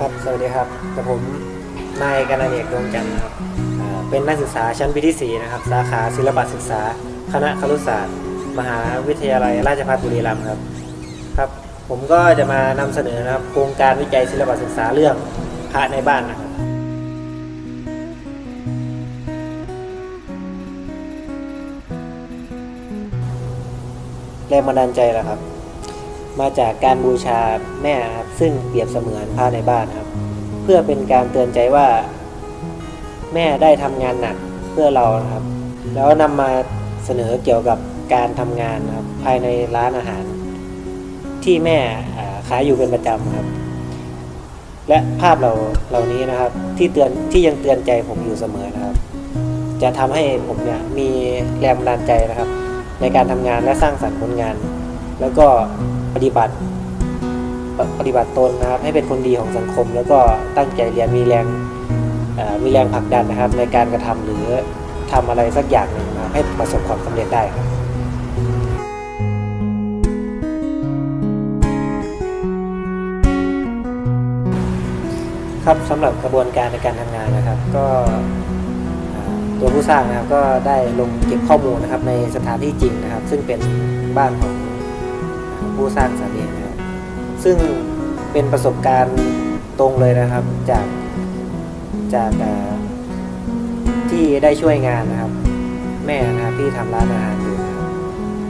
ครับ สวัสดีครับกับผมนายกนเนกดวงจันทร์ครับเป็นนักศึกษาชั้นปีที่4นะครับ สาขาศิลปศึกษา คณะครุศาสตร์ มหาวิทยาลัยราชภัฏบุรีรัมย์ครับ ครับ ผมก็จะมานำเสนอนะครับ โครงการวิจัยศิลปศึกษาเรื่องพระในบ้านนะครับแรงบันดาลใจล่ะครับ มาจากการบูชาแม่ครับซึ่งเปรียบเสมือนพระในบ้านครับ เพื่อเป็นการเตือนใจว่า แม่ได้ทำงานหนักเพื่อเรานะครับ แล้วนำมาเสนอเกี่ยวกับการทำงานครับภายในร้านอาหาร ที่แม่ขายอยู่เป็นประจำครับ และภาพเราเหล่านี้นะครับ ที่เตือนที่ยังเตือนใจผมอยู่เสมอนะครับ จะทำให้ผมเนี่ยมีแรงบันดาลใจนะครับ ในการทำงานและสร้างสรรค์ผลงาน แล้วก็ ปฏิบัติ ปฏิบัติตนนะครับ ให้เป็นคนดีของสังคม แล้วก็ตั้งใจเรียนมีแรงมีแรงผลักดันนะครับ ในการกระทำหรือทำอะไรสักอย่างหนึ่งนะให้ประสบความสำเร็จได้ครับครับสำหรับกระบวนการในการทำงานนะครับ ก็ตัวผู้สร้างนะครับก็ได้ลงเก็บข้อมูลนะครับในสถานที่จริงนะครับ ซึ่งเป็นบ้านของ ผู้สร้างสรรค์เองนะครับซึ่งเป็นประสบการณ์ตรงเลยนะครับจากจากที่ได้ช่วยงานนะครับ แม่นะครับที่ทำร้านอาหารอยู่นะครับ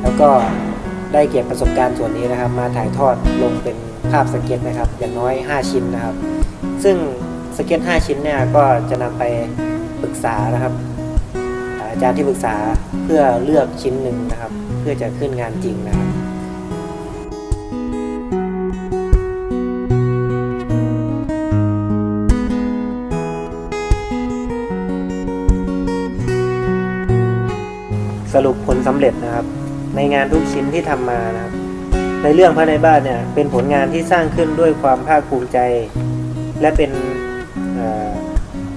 แล้วก็ได้เก็บประสบการณ์ส่วนนี้นะครับ มาถ่ายทอดลงเป็นภาพสเก็ตนะครับ อย่างน้อย 5 ชิ้นนะครับ ซึ่งสเก็ต 5 ชิ้นเนี่ยก็จะนำไปปรึกษานะครับ อาจารย์ที่ปรึกษาเพื่อเลือกชิ้นหนึ่งนะครับ เพื่อจะขึ้นงานจริงนะครับ สรุปผลสำเร็จนะครับ ในงานทุกชิ้นที่ทำมานะครับ ในเรื่องพระในบ้านเนี่ยเป็นผลงานที่สร้างขึ้นด้วยความภาคภูมิใจ และเป็น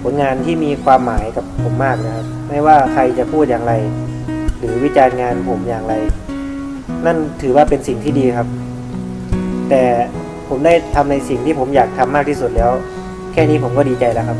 ผลงานที่มีความหมายกับผมมากนะครับ ไม่ว่าใครจะพูดอย่างไร หรือวิจารณ์งานผมอย่างไร นั่นถือว่าเป็นสิ่งที่ดีครับ แต่ผมได้ทำในสิ่งที่ผมอยากทำมากที่สุดแล้ว แค่นี้ผมก็ดีใจแล้วครับ